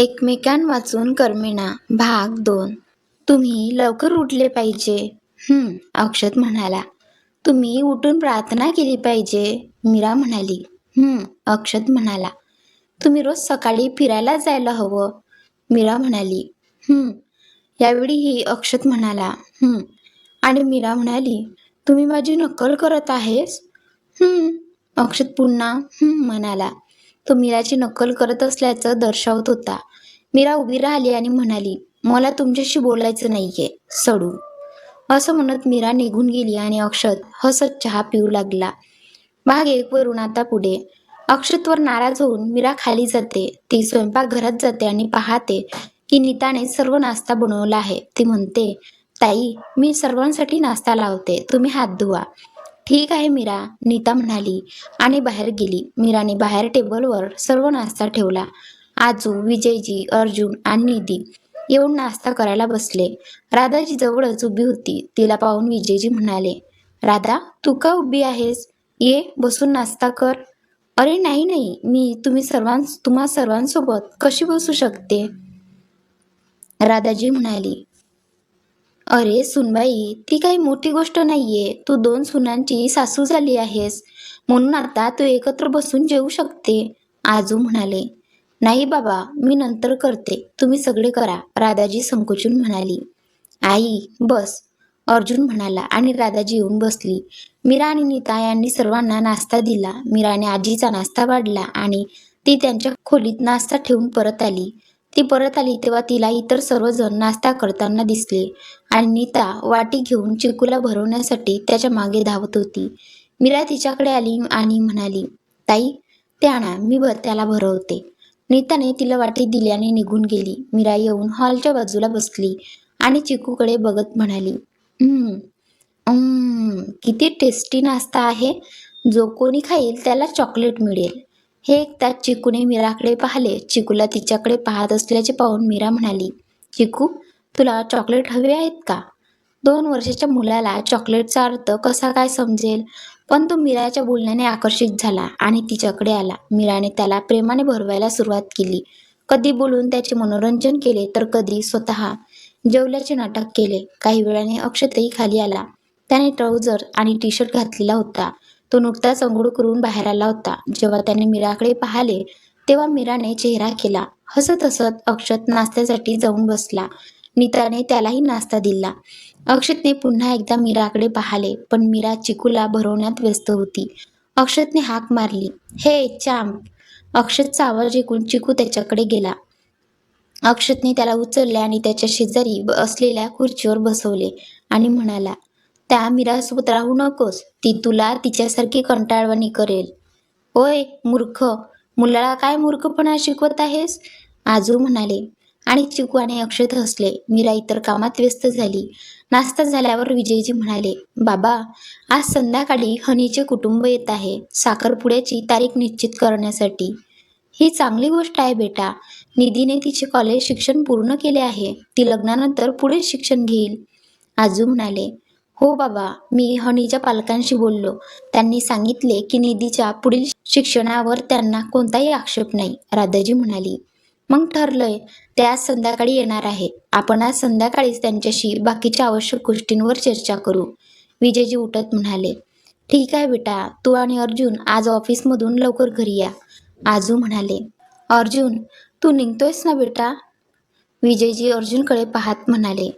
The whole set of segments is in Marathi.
एकमेकांवाचून करमेना भाग दोन. तुम्ही लवकर उठले पाहिजे. अक्षत म्हणाला. तुम्ही उठून प्रार्थना केली पाहिजे मीरा म्हणाली. अक्षत म्हणाला. तुम्ही रोज सकाळी फिरायला जायला हवं मीरा म्हणाली. यावेळी यावेळीही अक्षत म्हणाला. आणि मीरा म्हणाली तुम्ही माझी नक्कल करत आहेस? अक्षत पुन्हा म्हणाला. तो मीराची नक्कल करत असल्याचं दर्शवत होता. मीरा उभी राहिली आणि म्हणाली मला तुमच्याशी बोलायचं नाहीये सडू. असं म्हणत मीरा निघून गेली आणि अक्षत हसत चहा पिऊ लागला. भाग एक वरून आता पुढे. अक्षतवर नाराज होऊन मीरा खाली जाते. ती स्वयंपाक घरात जाते आणि पाहते की नीताने सर्व नाश्ता बनवला आहे. ती म्हणते ताई मी सर्वांसाठी नाश्ता लावते. तुम्ही हात धुवा. ठीक आहे मीरा नीता म्हणाली आणि बाहेर गेली. मीराने बाहेर टेबलवर सर्व नाश्ता ठेवला. आजू विजयजी अर्जुन आणि निधी येऊन नाश्ता करायला बसले. राधाजी जवळच उभी होती. तिला पाहून विजयजी म्हणाले राधा तू का उभी आहेस? ये बसून नाश्ता कर. अरे नाही नाही. मी तुम्ही सर्वां तुम्हा सर्वांसोबत कशी बसू शकते? राधाजी म्हणाली अरे सुनबाई ती काही मोठी गोष्ट नाहीये. तू दोन सुनांची सासू झाली आहेस. म्हणून आता तू एकत्र बसून जेवू शकते. आजू म्हणाले नाही बाबा मी नंतर करते. तुम्ही सगळे करा राधाजी संकोचून म्हणाली. आई बस. अर्जुन म्हणाला आणि राधाजी येऊन बसली. मीरा आणि नीता यांनी सर्वांना नाश्ता दिला. मीराने आजीचा नाश्ता वाढला आणि ती त्यांच्या खोलीत नाश्ता ठेवून परत आली. ती परत आली तेव्हा तिला इतर सर्वजण नाश्ता करताना दिसले आणि नीता वाटी घेऊन चिकूला भरवण्यासाठी त्याच्यामागे धावत होती. मीरा तिच्याकडे आली आणि म्हणाली ताई ते आणा मी भर त्याला भरवते. नीताने तिला वाटी दिल्याने निघून गेली. मीरा येऊन हॉलच्या बाजूला बसली आणि चिकूकडे बघत म्हणाली किती टेस्टी नाश्ता आहे. जो कोणी खाईल त्याला चॉकलेट मिळेल. हे एकदा चिकूने मीराकडे पाहिले. चिकूला तिच्याकडे पाहत असल्याचे पाहून मीरा म्हणाली चिकू तुला चॉकलेट हवे आहेत का? दोन वर्षाच्या मुलाला चॉकलेटचा अर्थ कसा काय समजेल? पण तो मीराच्या बोलण्याने आकर्षित झाला आणि तिच्याकडे आला. मीराने त्याला प्रेमाने भरवायला सुरुवात केली. कधी बोलून त्याचे मनोरंजन केले तर कधी स्वतः जेवल्याचे नाटक केले. काही वेळाने अक्षतही खाली आला. त्याने ट्राउझर आणि टी शर्ट घातलेला होता. तो नुकताच अंघोळ करून बाहेर आला होता. जेव्हा त्याने मीराकडे पाहिले तेव्हा मीराने चेहरा केला. हसत हसत अक्षत नाश्त्यासाठी जाऊन बसला. नीताने त्यालाही नाश्ता दिला. अक्षतने पुन्हा एकदा मीराकडे पाहिले पण मीरा चिकूला भरवण्यात व्यस्त होती. अक्षतने हाक मारली हे चांप! अक्षतचा आवाज ऐकून चिकू त्याच्याकडे गेला. अक्षतने त्याला उचलले आणि त्याच्या शेजारी असलेल्या खुर्चीवर बसवले आणि म्हणाला त्या मीरासोबत राहू नकोस ती तुला तिच्यासारखी कंटाळवाणी करेल. ओय मूर्ख! मुलाला काय मूर्खपणा शिकवत आहेस? आजू म्हणाले आणि चिकू आणि अक्षत हसले. मीरा इतर कामात व्यस्त झाली. नाश्ता झाल्यावर विजयजी म्हणाले बाबा आज संध्याकाळी हनीचे कुटुंब येत आहे. साखरपुड्याची तारीख निश्चित करण्यासाठी. ही चांगली गोष्ट आहे बेटा. निधीने तिचे कॉलेज शिक्षण पूर्ण केले आहे. ती लग्नानंतर पुढे शिक्षण घेईल. आजू म्हणाले हो बाबा मी हनीच्या पालकांशी बोललो. त्यांनी सांगितले की निधीच्या पुढील शिक्षणावर त्यांना कोणताही आक्षेप नाही. राधाजी म्हणाली मग ठरलंय ते आज संध्याकाळी येणार आहे. आपण आज संध्याकाळीच त्यांच्याशी बाकीच्या आवश्यक गोष्टींवर चर्चा करू. विजयजी उठत म्हणाले ठीक आहे बेटा तू आणि अर्जुन आज ऑफिसमधून लवकर घरी या. आजू म्हणाले अर्जुन तू निघतोयस ना बेटा? विजयजी अर्जुनकडे पाहत म्हणाले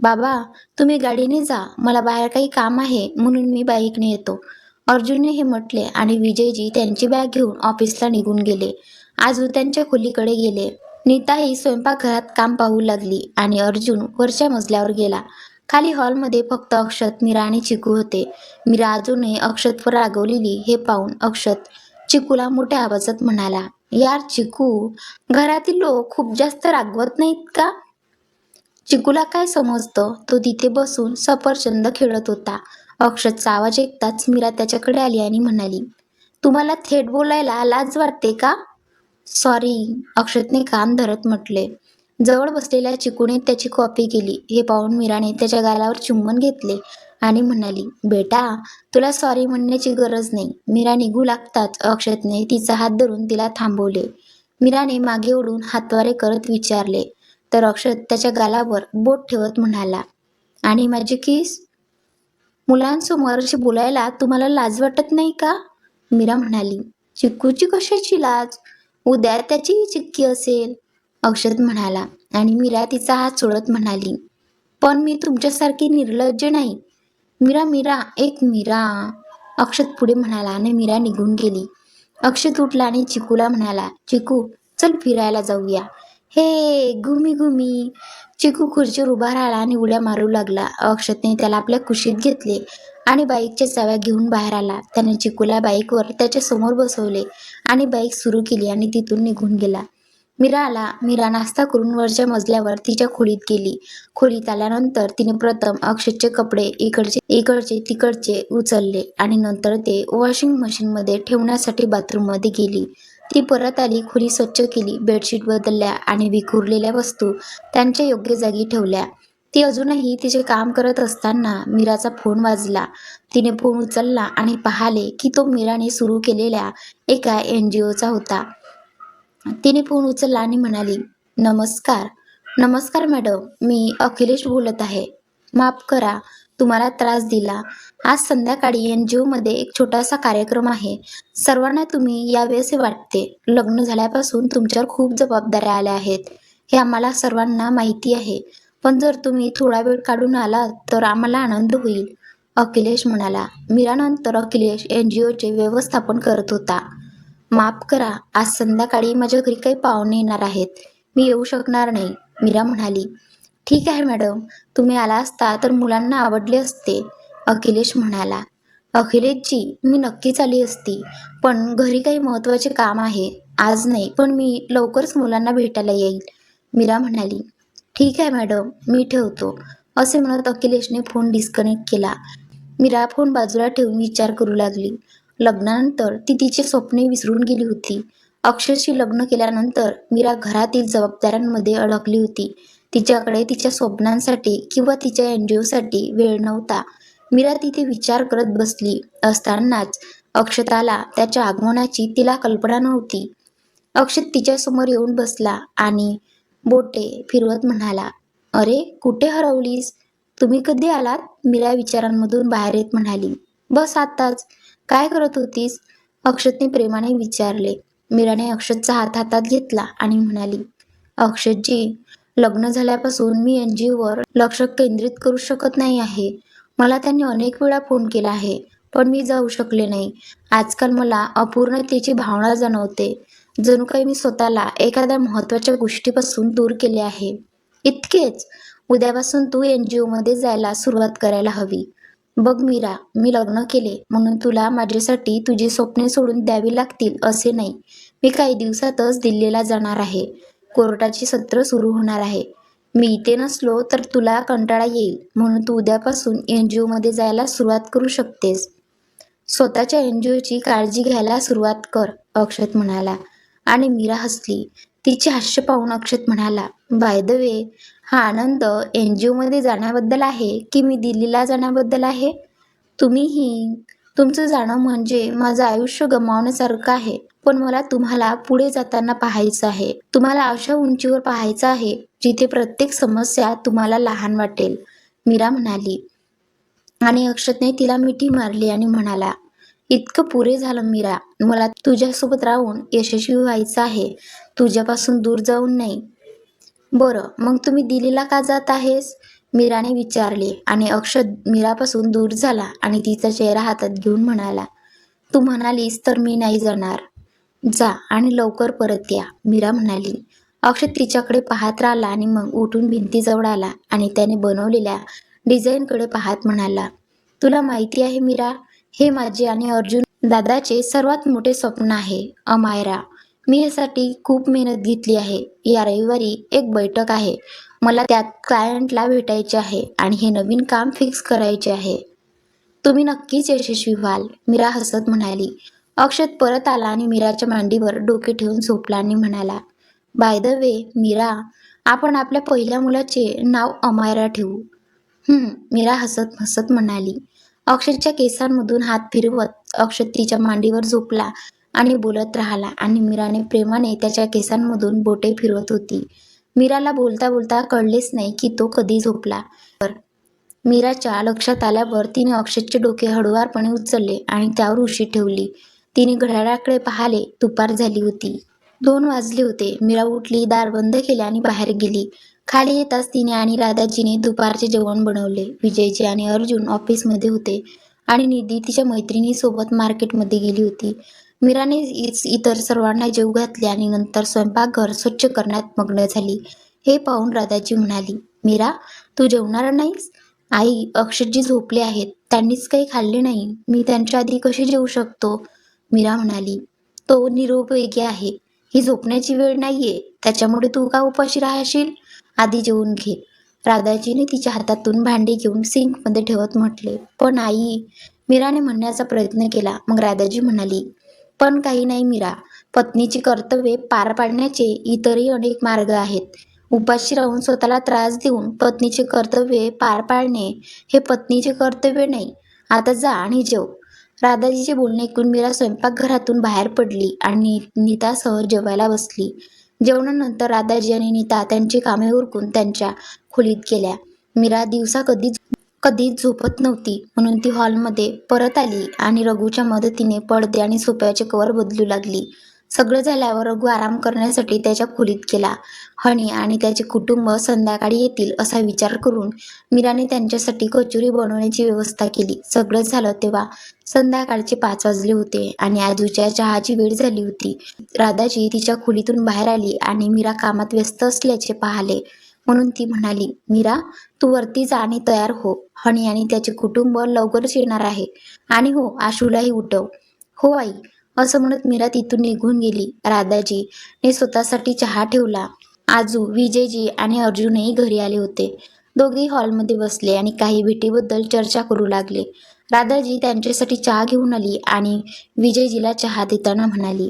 बाबा तुम्ही गाडीने जा मला बाहेर काही काम आहे म्हणून मी बाईकने येतो. अर्जुनने हे म्हटले आणि विजयजी त्यांची बॅग घेऊन ऑफिसला निघून गेले. आजू त्यांच्या खोलीकडे गेले. नीताही स्वयंपाकघरात काम पाहू लागली आणि अर्जुन वरच्या मजल्यावर गेला. खाली हॉलमध्ये फक्त अक्षत मीरा आणि चिकू होते. मीरा अजूनही अक्षतवर रागवलेली हे पाहून अक्षत चिकूला मोठ्या आवाजात म्हणाला यार चिकू घरातील लोक खूप जास्त रागवत नाहीत का? चिकूला काय समजतं? तो तिथे बसून सफरचंद खेळत होता. अक्षतचा आवाज ऐकताच मीरा त्याच्याकडे आली आणि म्हणाली तुम्हाला थेट बोलायला लाज वाटते का? सॉरी अक्षतने कान धरत म्हटले. जवळ बसलेल्या चिकूने त्याची कॉपी केली. हे पाहून मीराने त्याच्या गालावर चुंबन घेतले आणि म्हणाली बेटा तुला सॉरी म्हणण्याची गरज नाही. मीरा निघू लागताच अक्षतने तिचा हात धरून तिला थांबवले. मीराने मागे ओढून हातवारे करत विचारले. तर अक्षत त्याच्या गालावर बोट ठेवत म्हणाला आणि माझी किस? मुलांसमोरशी बोलायला तुम्हाला लाज वाटत नाही का? मीरा म्हणाली चिकूची कशाची लाज? उद्या त्याचीही चिक्की असेल. अक्षत म्हणाला आणि मीरा तिचा हात सोडत म्हणाली पण मी तुमच्यासारखी निर्लज्ज नाही. मीरा मीरा एक मीरा अक्षत पुढे म्हणाला आणि मीरा निघून गेली. अक्षत उठला आणि चिकूला म्हणाला चिकू चल फिरायला जाऊया हे घुमी घुमी चिकू खुर्चीवर उभा राहिला आणि उड्या मारू लागला. अक्षतने त्याला आपल्या कुशीत घेतले. आणि बाईकच्या चाव्या घेऊन बाहेर आला. त्याने चिकूला बाईकवर त्याच्यासमोर बसवले आणि बाईक सुरू केली आणि तिथून निघून गेला. मीरा आला. मीरा नाश्ता करून वरच्या मजल्यावर तिच्या खोलीत गेली. खोलीत आल्यानंतर तिने प्रथम अक्षतचे कपडे इकडचे इकडचे तिकडचे उचलले आणि नंतर ते वॉशिंग मशीनमध्ये ठेवण्यासाठी बाथरूममध्ये गेली. ती परत आली खोली स्वच्छ केली बेडशीट बदलल्या आणि विखुरलेल्या वस्तू त्यांच्या योग्य जागी ठेवल्या. ती अजूनही तिचे काम करत असताना मीराचा फोन वाजला. तिने फोन उचलला आणि पाहिले की तो मीराने सुरू केलेल्या एका एन जी ओचा होता. तिने फोन उचलला आणि म्हणाली नमस्कार. नमस्कार मॅडम मी अखिलेश बोलत आहे. माफ करा तुम्हाला त्रास दिला. आज संध्याकाळी एन जी ओमध्ये एक छोटासा कार्यक्रम आहे. सर्वांना तुम्ही यावेळेस वाटते. लग्न झाल्यापासून तुमच्यावर खूप जबाबदाऱ्या आल्या आहेत. हे आम्हाला सर्वांना माहिती आहे. पण जर तुम्ही थोडा वेळ काढून आलात तर आम्हाला आनंद होईल अखिलेश म्हणाला. मीरानंतर अखिलेश एन जी ओचे व्यवस्थापन करत होता. माफ करा आज संध्याकाळी माझ्या घरी काही पाहुणे येणार आहेत. मी येऊ शकणार नाही मीरा म्हणाली. ठीक आहे मॅडम. तुम्ही आला असता तर मुलांना आवडले असते अखिलेश म्हणाला. अखिलेशजी मी नक्कीच आली असती पण घरी काही महत्त्वाचे काम आहे. आज नाही पण मी लवकरच मुलांना भेटायला येईल मीरा म्हणाली. ठीक आहे मॅडम. मी ठेवतो. असे म्हणत अखिलेशने फोन डिस्कनेक्ट केला. मीरा फोन बाजूला ठेवून विचार करू लागली. लग्नानंतर ती तिची स्वप्ने विसरून गेली होती. अक्षरशी लग्न केल्यानंतर मीरा घरातील जबाबदाऱ्यांमध्ये अडकली होती. तिच्याकडे तिच्या स्वप्नांसाठी किंवा तिच्या एन जी ओसाठी वेळ नव्हता. मीरा तिथे विचार करत बसली असतानाच अक्षताला त्याच्या आगमनाची तिला कल्पना नव्हती. अक्षत तिच्यासमोर येऊन बसला आणि बोटे फिरवत म्हणाला अरे कुठे हरवलीस? तुम्ही कधी आलात? मीरा विचारांमधून बाहेर येत म्हणाली बस आताच काय करत होतीस? अक्षतने प्रेमाने विचारले. मीराने अक्षतचा हात हातात घेतला आणि म्हणाली अक्षतजी लग्न झाल्यापासून मी एन जी ओवर लक्ष केंद्रित करू शकत नाही आहे. मला त्यांनी अनेक वेळा फोन केला आहे पण मी जाऊ शकले नाही. आजकाल मला अपूर्णतेची भावना जाणवते. जणू काही मी स्वतःला एखाद्या महत्त्वाच्या गोष्टीपासून दूर केले आहे. इतकेच. उद्यापासून तू एन जी ओमध्ये जायला सुरुवात करायला हवी. बघ मीरा मी लग्न केले म्हणून तुला माझ्यासाठी तुझी स्वप्ने सोडून द्यावी लागतील असे नाही. मी काही दिवसातच दिल्लीला जाणार आहे. कोर्टाची सत्र सुरू होणार आहे. मी इथे नसलो तर तुला कंटाळा येईल म्हणून तू उद्यापासून एन जी ओमध्ये जायला सुरुवात करू शकतेस. स्वतःच्या एन जी ओची काळजी घ्यायला सुरुवात कर अक्षत म्हणाला. आणि मीरा हसली. तिचे हास्य पाहून अक्षत म्हणाला बाय द वे हा आनंद एन जी ओमध्ये जाण्याबद्दल आहे की मी दिल्लीला जाण्याबद्दल आहे? तुम्हीही तुमचं जाणं म्हणजे माझं आयुष्य गमावण्यासारखं आहे पण मला तुम्हाला पुढे जाताना पाहायचं आहे. तुम्हाला अशा उंचीवर पाहायचं आहे जिथे प्रत्येक समस्या तुम्हाला लहान वाटेल. मीरा म्हणाली. आणि अक्षतने तिला मिठी मारली आणि म्हणाला इतकं पुरे झालं मीरा. मला तुझ्यासोबत राहून यशस्वी व्हायचं आहे. तुझ्यापासून दूर जाऊन नाही. बरं मग तुम्ही दिल्लीला का जात आहेस? मीराने विचारले आणि अक्षत मीरापासून दूर झाला आणि तिचा चेहरा हातात घेऊन म्हणाला तू म्हणालीस तर मी नाही जाणार. जा आणि लवकर परत या मीरा म्हणाली. अक्षत तिच्याकडे पाहत राहिला आणि मग उठून भिंतीजवळ आला आणि त्याने बनवलेल्या डिझाईनकडे पाहत म्हणाला तुला माहिती आहे मीरा हे माझे आणि अर्जुन दादाचे सर्वात मोठे स्वप्न आहे. अमायरा मी यासाठी खूप मेहनत घेतली आहे. या रविवारी एक बैठक आहे. मला त्यात क्लायंटला भेटायचे आहे आणि हे नवीन काम फिक्स करायचे आहे. तुम्ही नक्कीच यशस्वी व्हाल मीरा हसत म्हणाली. अक्षत परत आला आणि मीराच्या मांडीवर डोके ठेवून झोपला आणि म्हणाला बाय द वे मीरा आपण आपल्या पहिल्या मुलाचे नाव अमायरा ठेवू. मीरा हसत हसत म्हणाली. अक्षतच्या केसांमधून हात फिरवत अक्षत तिच्या मांडीवर झोपला आणि बोलत राहिला आणि मीराने प्रेमाने त्याच्या केसांमधून बोटे फिरवत होती. मीराला बोलता बोलता कळलेच नाही की तो कधी झोपला. मीराच्या लक्षात आल्यावर तिने अक्षतचे डोके हळुवारपणे उचलले आणि त्यावर उशी ठेवली. तिने घड्याळाकडे पाहिले. दुपार झाली होती. दोन वाजले होते. मीरा उठली दार बंद केले आणि बाहेर गेली. खाली येताच तिने आणि राधाजीने दुपारचे जेवण बनवले. विजयजी आणि अर्जुन ऑफिसमध्ये होते आणि निधी तिच्या मैत्रिणीसोबत मार्केटमध्ये गेली होती. मीराने इच- इतर सर्वांना जेव घातले आणि नंतर स्वयंपाकघर स्वच्छ करण्यात मग्न झाली. हे पाहून राधाजी म्हणाली मीरा तू जेवणार नाहीस? आई अक्षरजी झोपले आहेत. त्यांनीच काही खाल्ले नाही. मी त्यांच्या आधी कशी जेवू शकतो? मीरा म्हणाली तो निरोपयोगी आहे. ही झोपण्याची वेळ नाहीये. त्याच्यामुळे तू का उपाशी राहशील? आधी जेवून घे. राधाजीने तिच्या हातातून भांडी घेऊन सिंकमध्ये ठेवत म्हटले पण आई मीराने म्हणण्याचा प्रयत्न केला. मग राधाजी म्हणाली पण काही नाही मीरा. पत्नीची कर्तव्ये पार पाडण्याचे इतरही अनेक मार्ग आहेत. उपाशी राहून स्वतःला त्रास देऊन पत्नीचे कर्तव्ये पार पाडणे हे पत्नीचे कर्तव्य नाही. आता जा आणि जेव. राधाजीचे बोलणे ऐकून मीरा स्वयंपाकघरातून बाहेर पडली आणि नीतासह जेवायला बसली. जेवणानंतर राधाजी आणि नीता त्यांची कामे उरकून त्यांच्या खोलीत गेल्या. मीरा दिवसा कधीच कधीच झोपत नव्हती. म्हणून ती हॉलमध्ये परत आली आणि रघुच्या मदतीने पडदे आणि सोप्याचे कवर बदलू लागली. सगळं झाल्यावर रघु आराम करण्यासाठी त्याच्या खोलीत गेला. हनी आणि त्याचे कुटुंब संध्याकाळी येतील असा विचार करून मीराने त्यांच्यासाठी कचोरी बनवण्याची व्यवस्था केली. सगळं झालं तेव्हा संध्याकाळचे पाच वाजले होते आणि आजूच्या चहाची वेळ झाली होती. राधाजी तिच्या खोलीतून बाहेर आली आणि मीरा कामात व्यस्त असल्याचे पाहले. म्हणून ती म्हणाली मीरा तू वरती जा आणि तयार हो. हनी आणि त्याचे कुटुंब लवकरच येणार आहे. आणि हो आशूलाही उठव. हो आई. असं म्हणत मीरा तिथून निघून गेली. राधाजी ने स्वतःसाठी चहा ठेवला. आजू विजयजी आणि अर्जुनही घरी आले होते. दोघेही हॉलमध्ये बसले आणि काही भेटीबद्दल चर्चा करू लागले. राधाजी त्यांच्यासाठी चहा घेऊन आली आणि विजयजीला चहा देताना म्हणाली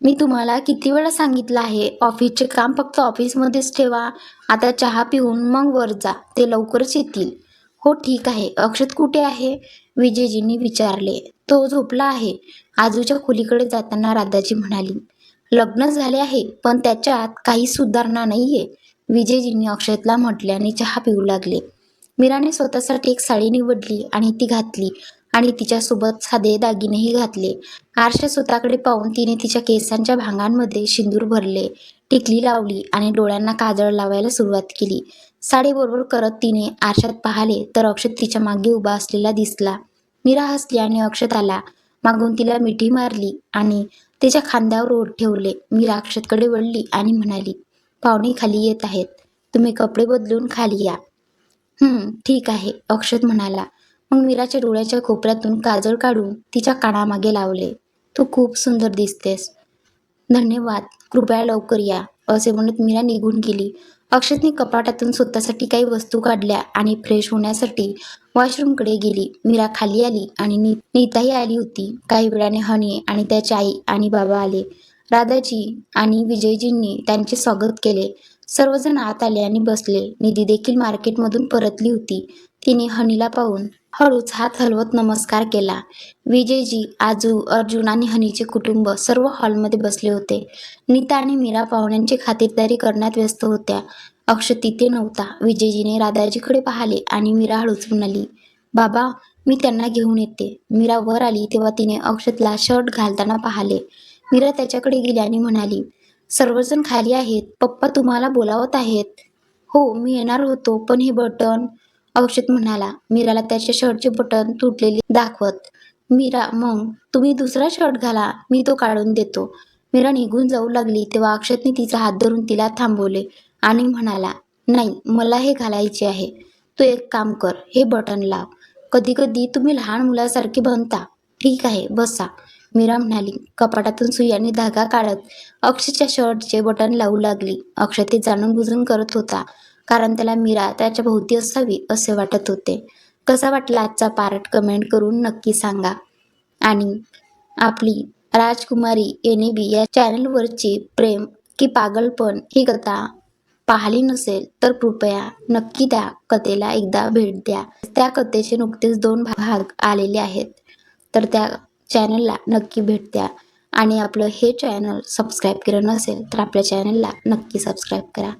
मी तुम्हाला किती वेळा सांगितलं आहे ऑफिसचे काम फक्त ऑफिसमध्येच ठेवा. आता चहा पिऊन मग वर जा ते लवकरच येतील. हो ठीक आहे. अक्षत कुठे आहे? विजयजींनी विचारले. तो झोपला आहे. आजूच्या खोलीकडे जाताना राधाजी म्हणाली लग्न झाले आहे पण त्याच्यात काही सुधारणा नाहीये. विजयजींनी अक्षतला म्हटल्याने चहा पिऊ लागले. मीराने स्वतःसाठी एक साडी निवडली आणि ती घातली आणि तिच्यासोबत साधे दागिनेही घातले. आरशा स्वतःकडे पाहून तिने तिच्या केसांच्या भांगांमध्ये सिंदूर भरले टिकली लावली आणि डोळ्यांना काजळ लावायला सुरुवात केली. साडीबरोबर करत तिने आरशात पाहिले तर अक्षत तिच्यामागे उभा असलेला दिसला. मीरा हसली आणि अक्षत आला मागून तिला मिठी मारली आणि तिच्या खांद्यावर ओढ ठेवले. मीरा अक्षतकडे वळली आणि म्हणाली पाहुणे खाली येत आहेत. तुम्ही कपडे बदलून खाली या. ठीक आहे अक्षत म्हणाला. मग मीराच्या डोळ्याच्या कोपऱ्यातून काजळ काढून तिच्या कानामागे लावले. तू खूप सुंदर दिसतेस. धन्यवाद कृपया लवकर या असे म्हणत मीरा निघून गेली. अक्षतने कपाटातून स्वतःसाठी काही वस्तू काढल्या आणि फ्रेश होण्यासाठी वॉशरूमकडे गेली. मीरा खाली आली आणि नी नीताही आली होती. काही वेळाने हनी आणि त्याची आई आणि बाबा आले. राधाजी आणि विजयजींनी त्यांचे स्वागत केले. सर्वजण आत आले आणि बसले. निधी देखील मार्केटमधून परतली होती. तिने हनीला पाहून हळूच हात हलवत नमस्कार केला. विजयजी आजू अर्जुन आणि हनीचे कुटुंब सर्व हॉलमध्ये बसले होते. नीता आणि मीरा पाहुण्यांची खातिरदारी करण्यात व्यस्त होत्या. अक्ष तिथे नव्हता. विजयजीने राधाजीकडे पाहिले आणि मीरा हळूच म्हणाली बाबा मी त्यांना घेऊन येते. मीरा वर आली तेव्हा तिने अक्षतला शर्ट घालताना पाहिले. मीरा त्याच्याकडे गेली आणि म्हणाली सर्वजण खाली आहेत. पप्पा तुम्हाला बोलावत आहेत. हो मी येणार होतो. पण हे बटन अक्षत म्हणाला मीराला त्याच्या शर्टचे बटन तुटलेले दाखवत. मीरा मग तुम्ही दुसरा शर्ट घाला मी तो काढून देतो. मीरा निघून जाऊ लागली तेव्हा अक्षतने तिचा हात धरून तिला थांबवले आणि म्हणाला नाही मला हे घालायचे आहे. तू एक काम कर हे बटन लाव. कधी कधी तुम्ही लहान मुलासारखे बनता. ठीक आहे बसा. मीरा म्हणाली कपाटातून सुयाने धागा काढत अक्षच्या शर्टचे बटन लावू लागली. अक्षय ते जाणून बुजून करत होता. कारण त्याला मीरा त्याच्या भोवती असावी असे वाटत होते. कसा वाटला आजचा पार्ट कमेंट करून नक्की सांगा. आणि आपली राजकुमारी एन बी या चॅनलवरची प्रेम की पागलपण ही कथा पाहिली नसेल तर कृपया नक्की त्या कथेला एकदा भेट द्या. त्या कथेचे नुकतेच दोन भाग आलेले आहेत. तर त्या चॅनलला नक्की भेट द्या. आणि आपलं हे चॅनल सबस्क्राईब केलं नसेल तर आपल्या चॅनलला नक्की सबस्क्राईब करा.